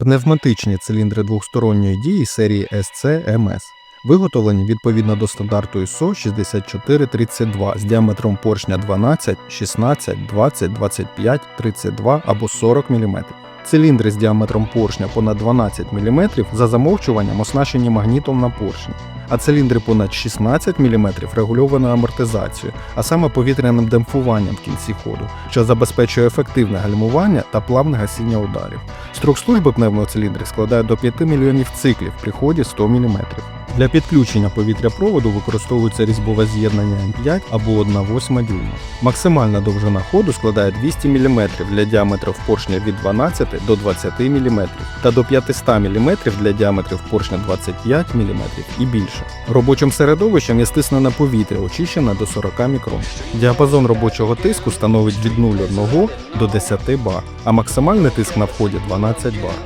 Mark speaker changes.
Speaker 1: Пневматичні циліндри двохсторонньої дії серії SC MS. Виготовлені відповідно до стандарту ISO 6432 з діаметром поршня 12, 16, 20, 25, 32 або 40 мм. Циліндри з діаметром поршня понад 12 мм за замовчуванням оснащені магнітом на поршні, а циліндри понад 16 мм регульованою амортизацією, а саме повітряним демпфуванням в кінці ходу, що забезпечує ефективне гальмування та плавне гасіння ударів. Строк служби пневмоциліндрів складає до 5 мільйонів циклів при ході 100 мм. Для підключення повітря-проводу використовується різьбове з'єднання М5 або 1,8 дюйма. Максимальна довжина ходу складає 200 мм для діаметрів поршня від 12 до 20 мм та до 500 мм для діаметрів поршня 25 мм і більше. Робочим середовищем є стиснене повітря, очищене до 40 мікрон. Діапазон робочого тиску становить від 0,1 до 10 бар, а максимальний тиск на вході 12 бар.